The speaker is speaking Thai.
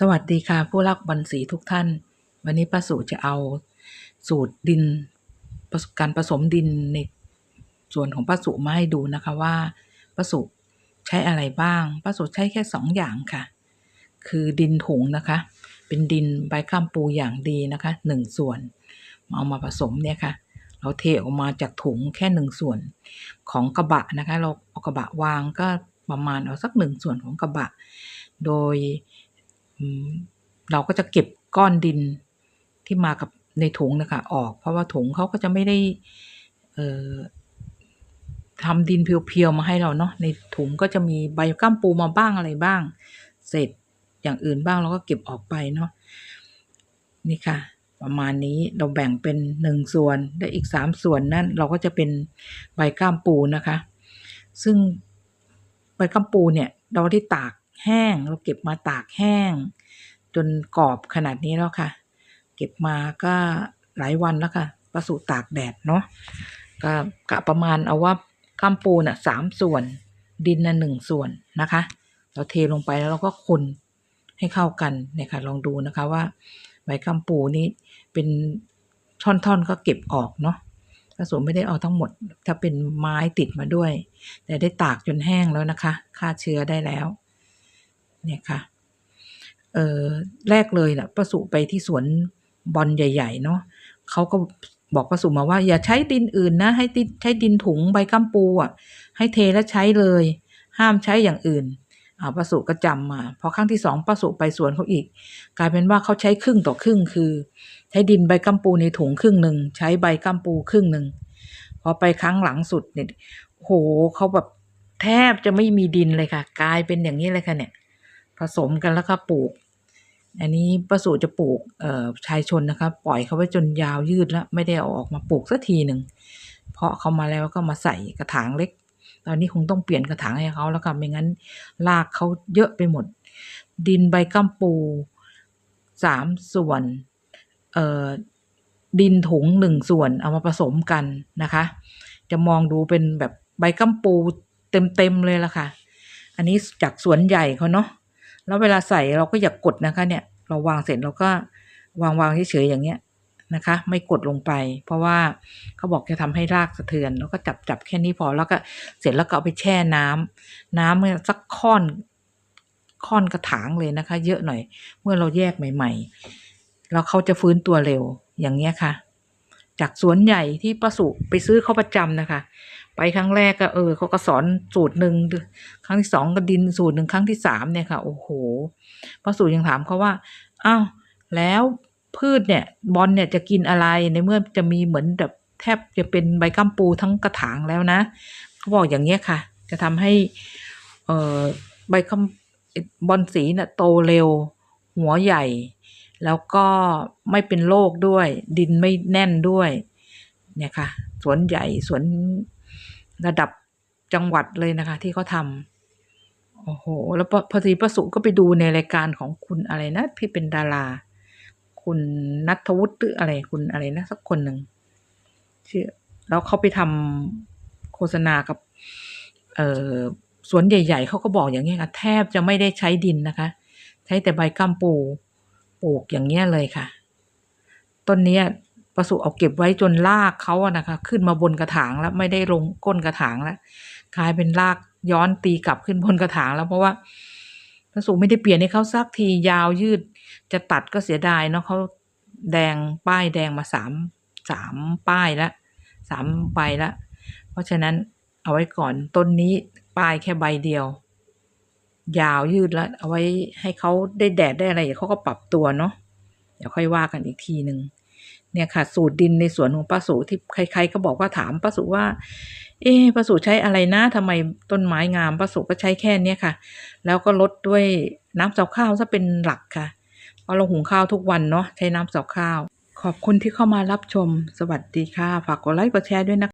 สวัสดีค่ะ ผู้รักบอลสีทุกท่าน วันนี้ป้าสุจะเอาสูตรดินประสการผสมดินในส่วนของป้าสุมาให้ดูนะคะว่าป้าสุใช้อะไรบ้างป้าสุใช้แค่สองอย่างค่ะ คือดินถุงนะคะ เป็นดินใบข้ามปูอย่างดีนะคะหนึ่งส่วนเอามาผสมเนี่ยค่ะ เราเทออกมาจากถุงแค่หนึ่งส่วนของกระบะนะคะ เราเอากระบะวางก็ประมาณเอาสักหนึ่งส่วนของกระบะ โดย เราก็จะเก็บก้อนดินที่มากับในถุงนะคะออก เพราะว่าถุงเขาก็จะไม่ได้เอ่อทำดินเพียวๆมาให้เราเนาะในถุงก็จะมีใบก้ามปูมาบ้างอะไรบ้าง เศษอย่างอื่นบ้างเราก็เก็บออกไปเนาะนี่ค่ะ ประมาณนี้เราแบ่งเป็นหนึ่งส่วนและอีกสามส่วนนั่นเราก็จะเป็นใบก้ามปูนะคะ ซึ่งใบก้ามปูเนี่ย เราได้ตาก แห้ง เราเก็บมาตากแห้ง จนกรอบขนาดนี้แล้วค่ะ เก็บมาก็หลายวันแล้วค่ะประสูตากแดดเนาะก็กะประมาณเอาว่าก้ามปูน่ะสามส่วน ดินน่ะหนึ่งส่วนนะคะ เราเทลงไปแล้วเราก็คนให้เข้ากันเนี่ยค่ะลองดูนะคะว่าใบก้ามปูนี้เป็นท่อนๆก็เก็บออกเนาะถ้าสมไม่ได้เอาทั้งหมด ถ้าเป็นไม้ติดมาด้วย แต่ได้ตากจนแห้งแล้วนะคะฆ่าเชื้อได้แล้ว เนี่ยค่ะเออแรกเลยนะประสุไปที่สวนบอลใหญ่ ๆ เนาะเขาก็บอกประสุมาว่า อย่าใช้ดินอื่นนะ ให้ดินใช้ดินถุงใบกัมปูอะ ให้เทแล้วใช้เลย ห้ามใช้อย่างอื่นอ่าประสุก็จำมาพอครั้งที่สองประสุไปสวนเขาอีก กลายเป็นว่าเขาใช้ครึ่งต่อครึ่งคือ ใช้ดินใบกัมปูในถุงครึ่งหนึ่งใช้ใบกัมปูครึ่งหนึ่งพอไปครั้งหลังสุดเนี่ยโหเขาแบบแทบจะไม่มีดินเลยค่ะ กลายเป็นอย่างนี้เลยค่ะเนี่ย ผสมกันแล้วก็ปลูก อันนี้ประสูจะปลูกชายชนนะคะ ปล่อยเขาไว้จนยาวยืดแล้ว ไม่ได้เอาออกมาปลูกสักทีหนึ่งเพาะเขามาแล้วก็มาใส่กระถางเล็ก ตอนนี้คงต้องเปลี่ยนกระถางให้เขาแล้วค่ะไม่งั้นรากเขาเยอะไปหมด ดินใบกัมปูสามส่วนเอ่อดินถุงหนึ่งส่วนเอามาผสมกันนะคะ จะมองดูเป็นแบบใบกัมปูเต็มๆเลยล่ะค่ะ อันนี้จากสวนใหญ่เขาเนาะ แล้วเวลาใส่เราก็อย่ากกดนะคะเนี่ย เราวางเสร็จเราก็วางวางเฉยๆอย่างเงี้ยนะคะ ไม่กดลงไป เพราะว่าเขาบอกจะทำให้รากสะเทือน แล้วก็จับจับแค่นี้พอแล้วก็เสร็จแล้วก็เอาไปแช่น้ำน้ำเนี่ยสักค่อนค่อนกระถางเลยนะคะ เยอะหน่อย เมื่อเราแยกใหม่ๆแล้วเขาจะฟื้นตัวเร็วอย่างเงี้ยค่ะ จากสวนใหญ่ที่ป้าสุไปซื้อเขาประจำนะคะ ไปครั้งแรกก็เออเขาก็สอนสูตรหนึ่งครั้งที่สองก็ดินสูตรหนึ่งครั้งที่สามเนี่ยค่ะ โอ้โหป้าสูตรยังถามเขาว่าอ้าวแล้วพืชเนี่ยบอลเนี่ยจะกินอะไรในเมื่อจะมีเหมือนแบบแทบจะเป็นใบกัมปูทั้งกระถางแล้วนะเขาบอกอย่างเงี้ยค่ะ จะทำให้เอ่อใบกัมบอลสีน่ะโตเร็ว หัวใหญ่ แล้วก็ไม่เป็นโรคด้วย ดินไม่แน่นด้วย เนี่ยค่ะ สวนใหญ่สวน ระดับจังหวัดเลยนะคะ ที่เขาทำโอ้โห แล้วพอพอดีประสุก็ไปดูในรายการของคุณอะไรนะที่เป็นดารา คุณนัทวุฒิอะไรคุณอะไรนะสักคนหนึ่งชื่อแล้วเขาไปทำโฆษณากับเออสวนใหญ่ ๆ เขาก็บอกอย่างเงี้ยค่ะ แทบจะไม่ได้ใช้ดินนะคะ ใช้แต่ใบกัมปูปลูกอย่างเงี้ยเลยค่ะ ต้นนี้ ประสุเอาเก็บไว้จนรากเขาอะนะคะ ขึ้นมาบนกระถางแล้วไม่ได้ลงก้นกระถางแล้วกลายเป็นรากย้อนตีกลับขึ้นบนกระถางแล้วเพราะว่าประสุไม่ได้เปลี่ยนให้เขาสักทียาวยืด จะตัดก็เสียดายเนาะเขาแดงป้ายแดงมาสามสามป้ายแล้วสามใบแล้วเพราะฉะนั้นเอาไว้ก่อนต้นนี้ป้ายแค่ใบเดียว ยาวยืดแล้วเอาไว้ให้เขาได้แดดได้อะไรเดี๋ยวเขาก็ปรับตัวเนาะเดี๋ยวค่อยว่ากันอีกทีหนึ่ง เนี่ยค่ะ สูตรดินในสวนของป้าสูที่ใคร ๆ ก็บอกว่าถามป้าสูว่า เอ๊ป้าสูใช้อะไรนะทำไมต้นไม้งามป้าสูก็ใช้แค่เนี้ยค่ะ แล้วก็ลดด้วยน้ำเสาข้าวซะเป็นหลักค่ะเพราะเราหุงข้าวทุกวันเนาะใช้น้ำเสาข้าว ขอบคุณที่เข้ามารับชม สวัสดีค่ะ ฝากกดไลค์กดแชร์ด้วยนะคะ